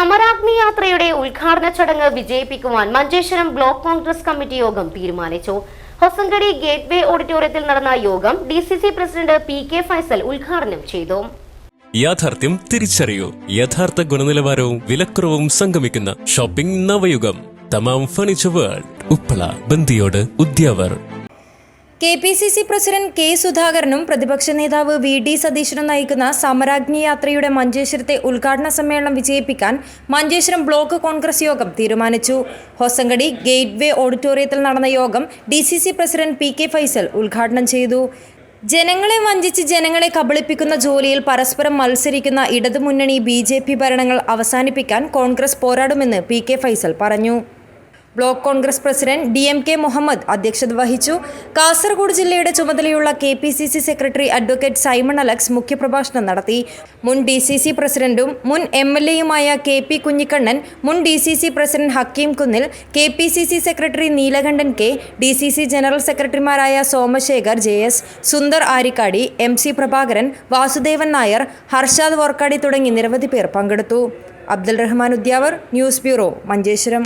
സമരാഗ്നി യാത്രയുടെ ഉദ്ഘാടന ചടങ്ങ് വിജയിപ്പിക്കുവാൻ മഞ്ചേശ്വരം ബ്ലോക്ക് കോൺഗ്രസ് കമ്മിറ്റി യോഗം തീരുമാനിച്ചു. ഹൊസങ്കടി ഗേറ്റ്വേ ഓഡിറ്റോറിയത്തിൽ നടന്ന യോഗം D C C president P K Faisal ഉദ്ഘാടനം ചെയ്തു. യാഥാർത്ഥ്യം തിരിച്ചറിയൂ. യഥാർത്ഥ ഗുണനിലവാരവും വിലക്കുറവും സംഗമിക്കുന്ന shopping Navayugam. Thamam furniture world. Uppala Bandiyod Udyavar. K P C C president K സുധാകരനും പ്രതിപക്ഷ നേതാവ് വി ഡി സതീശനും നയിക്കുന്ന സമരാഗ്നി യാത്രയുടെ മഞ്ചേശ്വരത്തെ ഉദ്ഘാടന സമ്മേളനം വിജയിപ്പിക്കാൻ മഞ്ചേശ്വരം ബ്ലോക്ക് കോൺഗ്രസ് യോഗം തീരുമാനിച്ചു. ഹൊസങ്കടി ഗേറ്റ് വേ ഓഡിറ്റോറിയത്തിൽ നടന്ന യോഗം D C C president P K Faisal ഉദ്ഘാടനം ചെയ്തു. ജനങ്ങളെ വഞ്ചിച്ച് ജനങ്ങളെ കബളിപ്പിക്കുന്ന ജോലിയിൽ പരസ്പരം മത്സരിക്കുന്ന ഇടതുമുന്നണി ബി ജെ പി ഭരണങ്ങൾ അവസാനിപ്പിക്കാൻ കോൺഗ്രസ് പോരാടുമെന്ന് പി കെ ഫൈസൽ പറഞ്ഞു. Block Congress president D M K Muhammad അധ്യക്ഷത വഹിച്ചു. കാസർഗോഡ് ജില്ലയുടെ ചുമതലയുള്ള K P C C secretary advocate Simon Alex മുഖ്യപ്രഭാഷണം നടത്തി. മുൻ ഡി സി സി പ്രസിഡന്റും മുൻ എം എൽ എയുമായ കെ പി കുഞ്ഞിക്കണ്ണൻ മുൻ D C C president Hakeem Kunnil K P C C secretary Neelakandan K D C C general സെക്രട്ടറിമാരായ Somashekhar J S Sundar Arikkady M C Prabhakaran Vasudevan Nair Harshad Vorkady തുടങ്ങി നിരവധി പേർ പങ്കെടുത്തു. Abdul Rahman Udyavar news bureau Manjeshwaram.